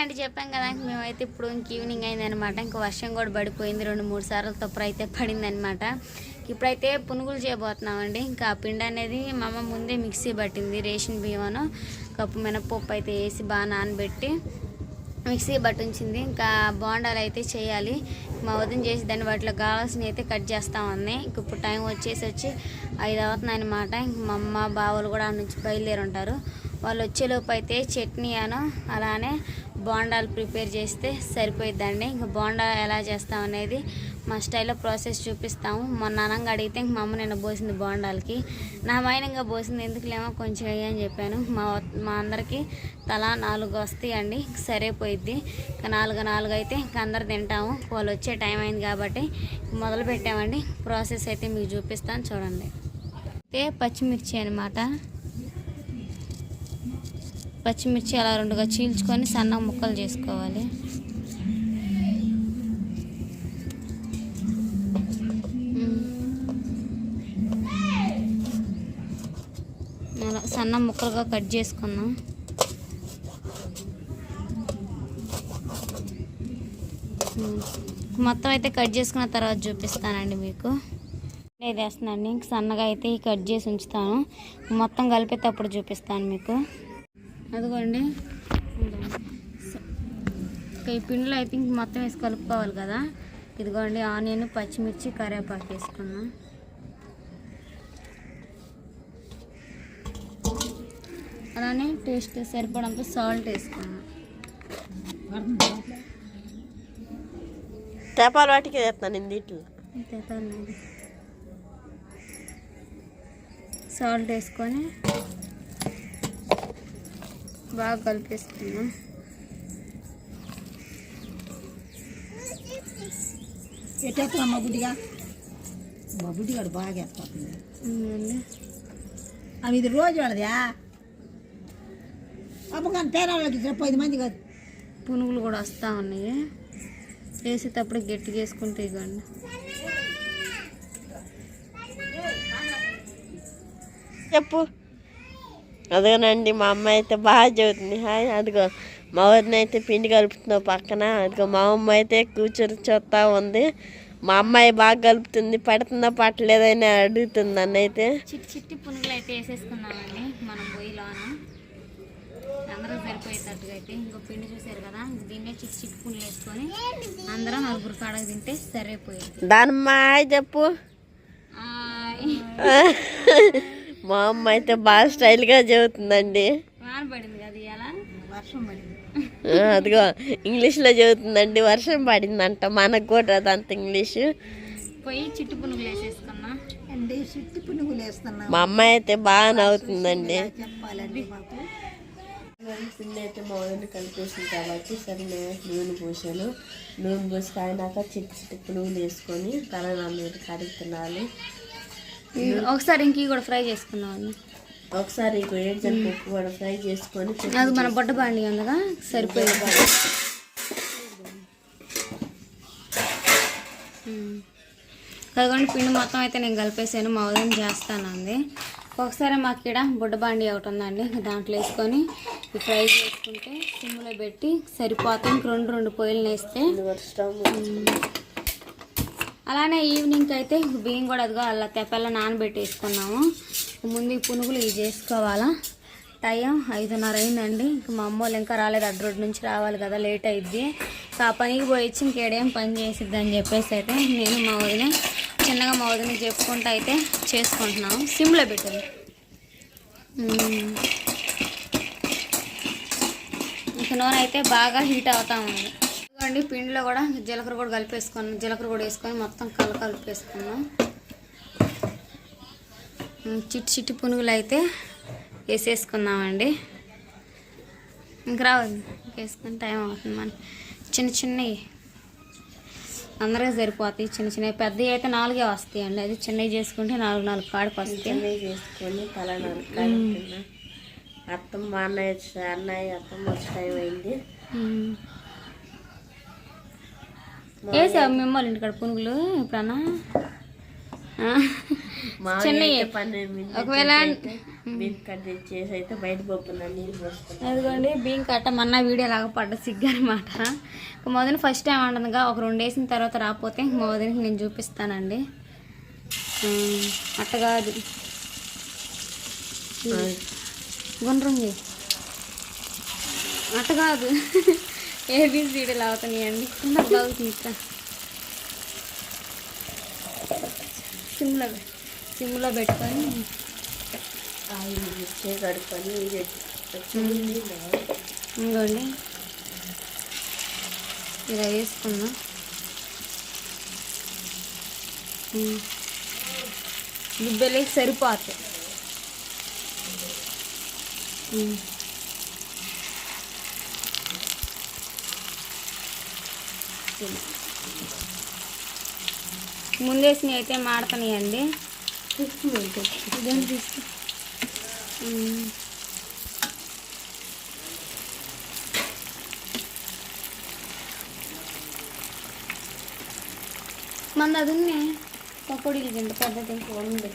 అండి చెప్పాం కదా మేమైతే ఇప్పుడు ఇంక ఈవినింగ్ అయిందనమాట ఇంకా వర్షం కూడా పడిపోయింది రెండు మూడు సార్లు తప్పుడు అయితే పడిందనమాట ఇప్పుడైతే పునుగులు చేయబోతున్నామండి. ఇంకా పిండి అనేది మా అమ్మ ముందే మిక్సీ పట్టింది రేషన్ బియ్యమను. కప్పు మినపప్పు అయితే వేసి బాగా నానబెట్టి మిక్సీ బట్టి ఉంచింది ఇంకా బోండాలు అయితే చేయాలి. మా వదిన చేసి దాన్ని వాటిలో కావాల్సినవి అయితే కట్ చేస్తా ఉంది. ఇప్పుడు టైం వచ్చేసి వచ్చి ఐదు అవుతుంది అనమాట ఇంక మా అమ్మ బావలు కూడా నుంచి బయలుదేరి ఉంటారు. వాళ్ళు వచ్చేలోపు అయితే చట్నీ అను అలానే బోండాలు ప్రిపేర్ చేస్తే సరిపోయిద్దండి. ఇంకా బోండా ఎలా చేస్తాం అనేది మా స్టైల్లో ప్రాసెస్ చూపిస్తాము. మొన్న అనంగా అడిగితే ఇంక మా అమ్మ నిన్న పోసింది బోండాలకి. నా మైనంగా పోసింది ఎందుకులేమో కొంచెం వేయని అని చెప్పాను. మా మా అందరికీ తలా నాలుగు వస్తాయండి సరిపోయిద్ది. ఇంకా నాలుగు నాలుగు అయితే ఇంకా అందరు తింటాము. వాళ్ళు వచ్చే టైం అయింది కాబట్టి మొదలు పెట్టామండి. ప్రాసెస్ అయితే మీకు చూపిస్తాను చూడండి. అయితే పచ్చిమిర్చి అనమాట పచ్చిమిర్చి అలా రెండుగా చీల్చుకొని సన్న ముక్కలు చేసుకోవాలి. అలా సన్న ముక్కలుగా కట్ చేసుకున్నాం. మొత్తం అయితే కట్ చేసుకున్న తర్వాత చూపిస్తానండి మీకు. ఇది వేస్తున్నాను. సన్నగా అయితే ఈ కట్ చేసి ఉంచుతాను. మొత్తం కలిపేటప్పుడు చూపిస్తాను మీకు. అదిగోండి. ఈ పిండిలో అయితే ఇంక మొత్తం వేసి కలుపుకోవాలి కదా. ఇదిగోండి ఆనియన్ పచ్చిమిర్చి కరివేపాకు వేసుకున్నాం అలానే టేస్ట్ సరిపడంత సాల్ట్ వేసుకున్నాం చేపల వాటికి వేస్తాను నేను దీంట్లో. సాల్ట్ వేసుకొని బాగా కలిపేసుకున్నాం ఎట్టేస్తా మా బుడ్డిగా మా బుడ్డిగాడు బాగా వేస్తుంది ఉందండి. అవి ఇది రోజు వాడదా అమ్మకాని తేరాళ్ళకి ఇద్దరు పది మంది కాదు పునుగులు కూడా వస్తూ ఉన్నాయి వేసేటప్పుడు గట్టిగా వేసుకుంటే ఇవ్వండి చెప్పు అదిగోనండి మా అమ్మ అయితే బాగా చదువుతుంది. హాయ్ అదిగో మా వదిన అయితే పిండి కలుపుతున్నావు పక్కన. అదిగో మా అమ్మ అయితే కూర్చొని చూస్తా ఉంది. మా అమ్మాయి బాగా కలుపుతుంది. పడుతుందా పట్టలేదని అడుగుతుంది నన్ను అయితే చిట్టి చిట్టి పునుగులు అయితే వేసేసుకున్నామండి మనం పొయ్యిలోన అందరూ సరిపోయేటట్టుగా అయితే ఇంకో పిండి చూసారు కదా దీన్నే చిట్టి చిట్టి పునుగులు వేసుకొని అందరం నలుగురు కాడకు తింటే సరిపోయేది. దానమ్మ హాయ్ చెప్పు. మా అమ్మ అయితే బాగా స్టైల్గా చదువుతుందండి అదిగో ఇంగ్లీష్లో చదువుతుందండి వర్షం పడిందంట మనకు కూడా అదంత ఇంగ్లీషు పోయి చిట్టి పునుగులు వేసేసుకున్నా. అండి చుట్టి పునుగులు వేస్తున్నాం. మా అమ్మాయి అయితే బాగా నవ్వుతుందండి. చెప్పాలండి మాకు. పిండి అయితే మా వదిన కలిపేసింది కాబట్టి సరే నేను నూనె పోసాను. నూనె పోసి కాయినాక చిట్టి చిట్టి పునుగులు వేసుకొని కరోనా మీద కడిగి తినాలి ఒకసారి ఇంక కూడా ఫ్రై చేసుకున్నాం ఒకసారి ఈ ఏడ్జన్ పప్పు కూడా ఫ్రై చేసుకొని అది మన బొడ్డ బాండి అందుగా సరిపోయేది. కదగొండి పిండి మొత్తం అయితే నేను కలిపేసాను మా ఉదయం చేస్తాను అంది ఒకసారి మాకు ఇక్కడ బుడ్డ బాండి ఒకటి ఉందండి దాంట్లో వేసుకొని ఫ్రై చేసుకుంటే సిమ్లో పెట్టి సరిపోతాయి ఇంక రెండు రెండు పొయ్యిలు వేస్తే స్టవ్ అలానే ఈవినింగ్ అయితే బియ్యం కూడా అదిగో అలా తెప్పల్లో నానబెట్టేసుకున్నాము. ముందు పునుగులు ఇవి చేసుకోవాలా? టైం ఐదున్నర అయిందండి. ఇంక మా అమ్మ వాళ్ళు ఇంకా రాలేదు. అడ్డు రోడ్డు నుంచి రావాలి కదా లేట్ అయిద్ది. ఆ పనికి పోయిచ్చి ఇంకేడేం పని చేసిద్ది అని చెప్పేసి అయితే నేను మా వదిన చిన్నగా మా వదిన చెప్పుకుంటూ అయితే చేసుకుంటున్నాము. సిమ్లో పెట్టాను ఇంక నూనె అయితే బాగా హీట్ అవుతా ఉంది. ఇదిగోండి పిండిలో కూడా జీలకర్ర కూడా కలిపేసుకున్నాం జీలకర్ర కూడా వేసుకొని మొత్తం కల కలిపేసుకున్నాం చిట్టి చిట్టి పునుగులు అయితే వేసేసుకుందామండి. ఇంక రావద్దు వేసుకుని టైం అవుతుంది మన చిన్న చిన్నవి అందరికీ సరిపోతాయి చిన్న చిన్నవి. పెద్దవి అయితే నాలుగే వస్తాయండి. అది చిన్నవి చేసుకుంటే నాలుగు నాలుగు కాడికి వస్తాయి. చేసుకొని తల అత్తమ్మ అన్నయ్య అన్నయ్య అత్తమ్మ వచ్చే టైం అయింది. వేసావు మిమ్మల్ని ఇంటికాడ పునుగులు? ఎప్పుడన్నా? చిన్నవి. ఒకవేళ అదిగోండి బియ్యం కట్ట మొన్న వీడియో లాగా పడ్డ సిగ్గు అనమాట మొదలు ఫస్ట్ టైం అంటుందిగా ఒక రెండు వేసిన తర్వాత రాకపోతే ఇంక మా వదినకి నేను చూపిస్తానండి. అట్ట కాదు. గుండ్రంగి. అట్ట కాదు. ఏబిసిడీలు అవుతున్నాయండి చిన్న బ్లౌజ్ ఇంకా సిమ్లో సిమ్లో పెట్టుకొని. కడుక్కొని ఇంకోండి ఇలా వేసుకుందాం. ఉమ్. గిబ్బెలకి సరిపోతాయి. ఇలా. ముందేసినవి అయితే మాడతాయండి. మంది అది ఉన్నాయి పకోడీలు తింటే పద్ధతి ఉంది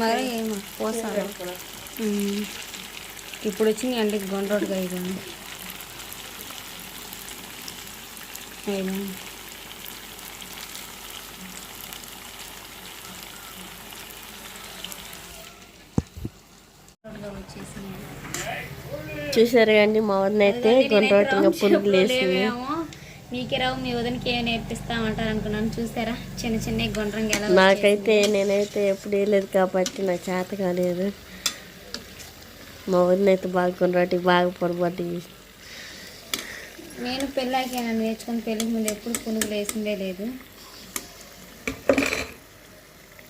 మరి ఉమ్. ఇప్పుడు వచ్చింది అండి గొండ్రోడ్గా వచ్చేసింది చూసారు కండి మా వదిన అయితే గుండ్రోటి ఇంకా పునుగులు వేసింది లేవేమో నీకే రావు మీ వదినకి ఏమి నేర్పిస్తామంటారు అనుకున్నాను చూసారా? చిన్న చిన్న గుండ్రంగా ఎలా నాకైతే నేనైతే ఎప్పుడు వేయలేదు కాబట్టి నాకు చేత కాలేదు. మా వదిన అయితే బాగా గుండ్రోటి బాగా పొరపాటు. నేను పెళ్ళాకి నన్ను నేర్చుకుని పెళ్ళికి ముందు ఎప్పుడు పునుగులు వేసిందే లేదు.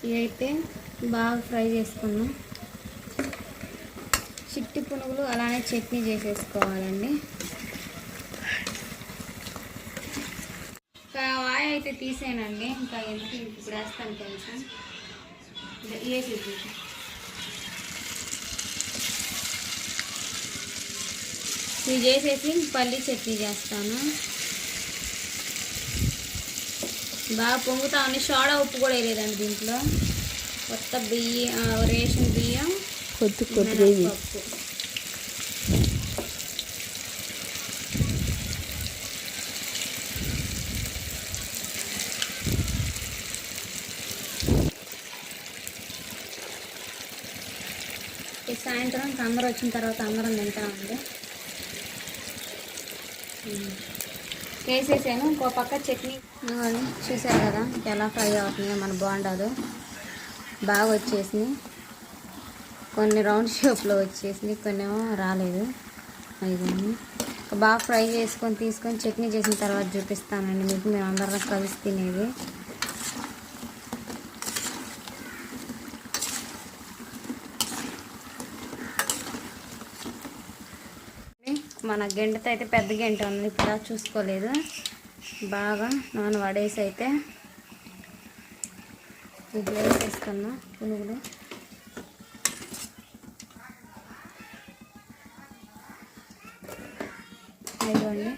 ఇదైతే బాగా ఫ్రై చేసుకున్నాం. చిట్టి పునుగులు అలానే చట్నీ చేసేసుకోవాలండి ఇంకా వాయ అయితే తీసేనండి ఇంకా ఎందుకు ఇప్పుడు వేస్తాను కొంచెం వేసేసి ఇది చేసేసి పల్లి చట్నీ చేస్తాను. బాగా పొంగుతా ఉంది. సోడా ఉప్పు కూడా వేయలేదండి దీంట్లో. కొత్త బియ్యం రేషన్ బియ్యం కొద్ది కొద్దిగా ఇది మినపప్పు ఈ సాయంత్రం అందరూ వచ్చిన తర్వాత అందరం తింటామండి ఉమ్. వేసేసాను. ఇంకో పక్క చట్నీ చూసారు కదా ఎలా ఫ్రై అవుతున్నాయో మన బాగుండదు బాగా వచ్చేసింది కొన్ని రౌండ్ షేప్లో వచ్చేసింది కొన్ని ఏమో రాలేదు. అయిపోయింది బాగా ఫ్రై చేసుకొని తీసుకొని చట్నీ చేసిన తర్వాత చూపిస్తానండి మీకు. మేము అందరం కలిసి తినేది. మన గెంటతో అయితే పెద్ద గెంట ఉంది ఇప్పుడు చూసుకోలేదు. బాగా నాన్ వడేసి అయితే ఇప్పుడు వేసేసుకున్నా పునుగులు ఇదిగోండి.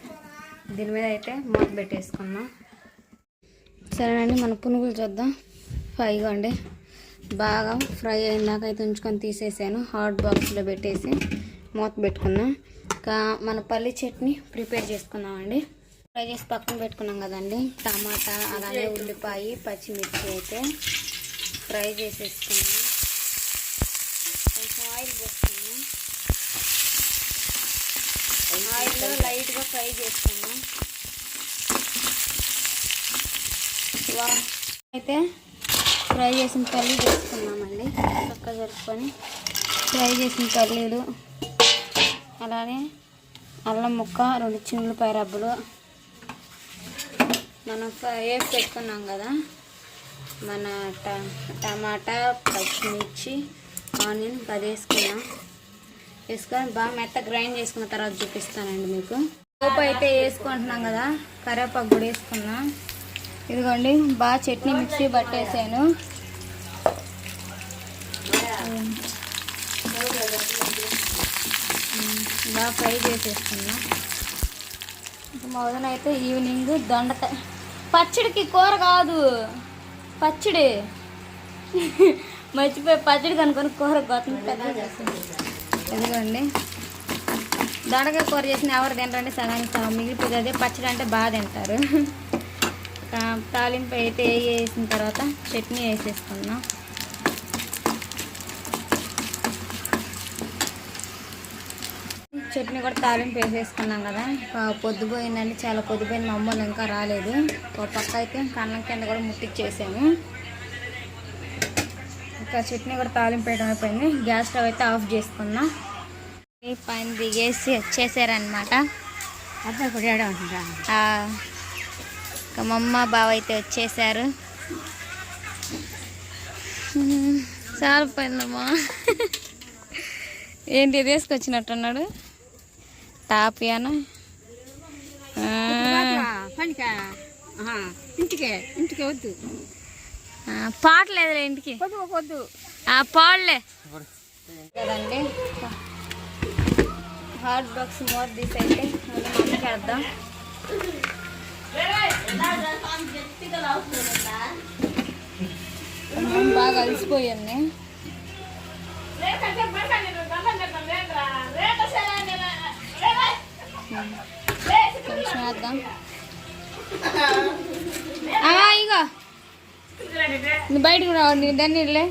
దీని మీద అయితే మూత పెట్టేసుకున్నాం సరేనండి మన పునుగులు చూద్దాం. ఇదిగోండి బాగా ఫ్రై అయినాక అయితే ఉంచుకొని తీసేసాను. హాట్ బాక్స్లో పెట్టేసి మూత పెట్టుకున్నాను ఇంకా మన పల్లి చట్నీ ప్రిపేర్ చేసుకుందామండి. ఫ్రై చేసి పక్కన పెట్టుకున్నాం కదండి. టమాటా అలానే ఉల్లిపాయ పచ్చిమిర్చి అయితే ఫ్రై చేసేసుకున్నాం. కొంచెం ఆయిల్ పోసుకున్నాం. ఆయిల్లో లైట్గా ఫ్రై చేసుకున్నాం. వా అయితే ఫ్రై చేసిన పల్లి చేసుకున్నామండి చక్కగా జరుపుకొని ఫ్రై చేసిన పల్లీలు అలానే అల్లం ముక్క రెండు చిన్నులపాయ రబ్బులు. మనం ఫ్రై వేసి పెట్టుకున్నాం కదా మన ట టమాటా పచ్చిమిర్చి ఆనియన్ అది వేసుకున్నాం. వేసుకొని బాగా మెత్త గ్రైండ్ చేసుకున్న తర్వాత చూపిస్తానండి మీకు. పోపు అయితే వేసుకుంటున్నాం కదా కరివేపాకు కూడా వేసుకున్నాం. ఇదిగోండి బాగా చట్నీ మిక్సీ పట్టేసాను. బాగా ఫ్రై చేసేసుకున్నా ఇంకా మా వదిన అయితే ఈవినింగ్ దొండకాయ. పచ్చడికి కూర కాదు పచ్చడి. మర్చిపోయి పచ్చడి కనుక్కొని కూర గొప్ప చేస్తుంది ఎందుకండి దొండకాయ కూర చేసిన ఎవరు తినరండి సగానికి సగం. మిగిలిపోతుంది అదే పచ్చడి అంటే బాగా తింటారు. తాలింపు అయితే వేసిన తర్వాత చట్నీ వేసేసుకున్నాం. చట్నీ కూడా తాలింపు వేసేసుకున్నాం కదా. పొద్దుపోయిందండి. చాలా పొద్దుపోయింది మా అమ్మలు ఇంకా రాలేదు. ఒక పక్క అయితే కన్నం కింద కూడా ముట్టించేసాము ఇంకా చట్నీ కూడా తాలింపు వేయడం అయిపోయింది. గ్యాస్ స్టవ్ అయితే ఆఫ్ చేసుకున్నాం. ఈ పైన దిగేసి వచ్చేసారనమాట ఏడా ఉంటుందా ఇంకా మా అమ్మ బావ అయితే వచ్చేసారు. చాలా పోయిందమ్మా. ఏంటి తీసుకొచ్చినట్టున్నాడు టాపియానా పనికా ఇంటికే ఇంటికే వద్దు. పాడలే. కదండి. హాట్ బాక్స్ మోర్ తీసి అయితే. మళ్ళీ మమ్మీకి మమ్మీ బాగా అలసిపోయాన్ని కొంచెం వేద్దాం ఇగో. నువ్వు బయటకు రావు నీ దాన్ని ఇల్లే.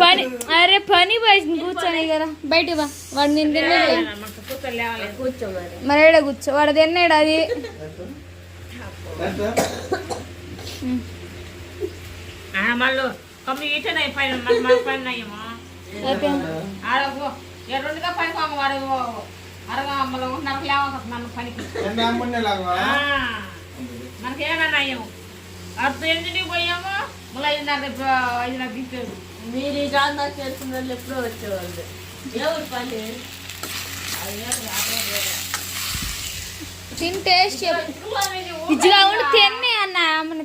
పని అరే పని పోయింది కూర్చొని కదా బయట బా వాడు నేను తిన్నది. మరి కూర్చో? వాడు తిన్నాడు అది. మళ్ళీ. రెండుగా పని కాము వాడు. అరగా నరకు పనికి. ఆ, మనకేమన్నా అయ్యాము అటు ఎన్నింటికి పోయాము? మళ్ళీ ఐదున్నర రేపు ఐదున్నర దింపారు మీరు ఈ గాంధా చేసిన వాళ్ళు ఎప్పుడో వచ్చేవాళ్ళు. ఎవరు పని తిని చెప్పు. ఇజ్జిగా ఉండి తిన్నే అన్న మన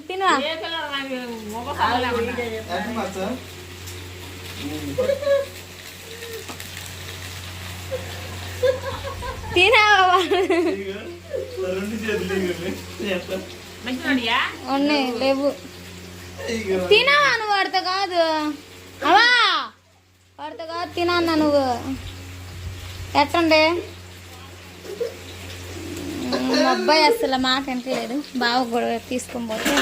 తినా ఏ తినావా ఉన్నాయి లేవు. తినవా నువ్వు వాడితో కాదు. అవా వాడితో కాదు తినన్నా నువ్వు. ఎట్టండి? అబ్బాయి అసలు మాట వింటలేదు బావ కూడా తీసుకొని పోతే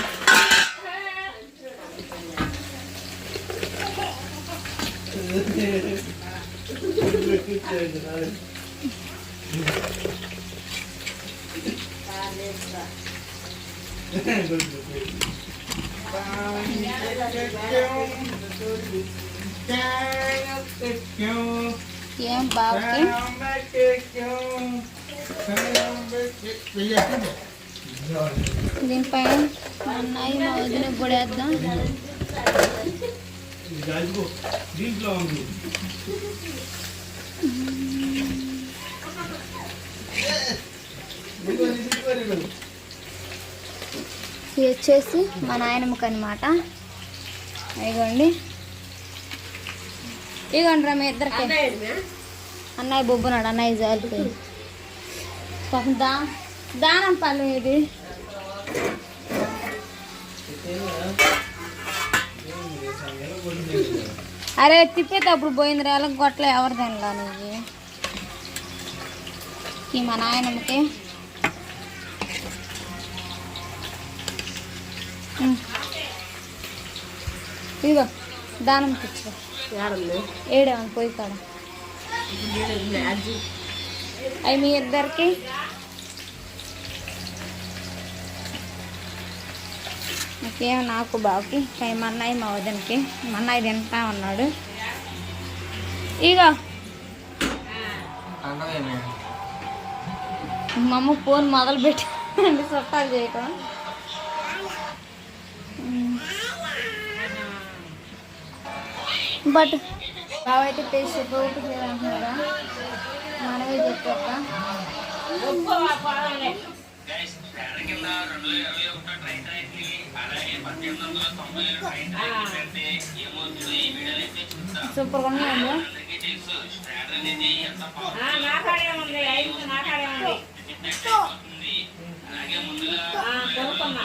ఏం బావకి దీనిపైన మా అన్నయ్య మా వదిన కూడా వేద్దాం. దీంట్లో ఉంది. ఇది వచ్చేసి మా నాయనమ్మకి అనమాట ఇదిగోండి. ఇగోండి రా మీ ఇద్దరికి. అన్నయ్య బొబ్బునాడు అన్నయ్య జారిపోయి పాపం దా దానం పళ్ళు ఇది. అరే తిప్పేటప్పుడు పోయింది రా ఎలా గొట్టలు ఎవరు తినలా నువ్వు ఈ మా నాయనమ్మకి. ఇదిగో దానం తెచ్చు ఏడేమని పోయి కాడ. అవి మీ ఇద్దరికి. నాకేమో నాకు బావుకి కానీ మా అన్నయ్య మా వదనకి. మా అన్నయ్య తింటా ఉన్నాడు. ఇక మా అమ్మ ఫోన్ మొదలు పెట్టి సొట్టాలు చేయటం బట్ బావ అయితే టేస్ట్ చెప్పి అంటున్నారా మనమే చెప్పాక సూపర్గా ఉన్నాయండి నాకాడే ఉంది ఐదు నాకాడే ఉంది కొనుక్కున్నా.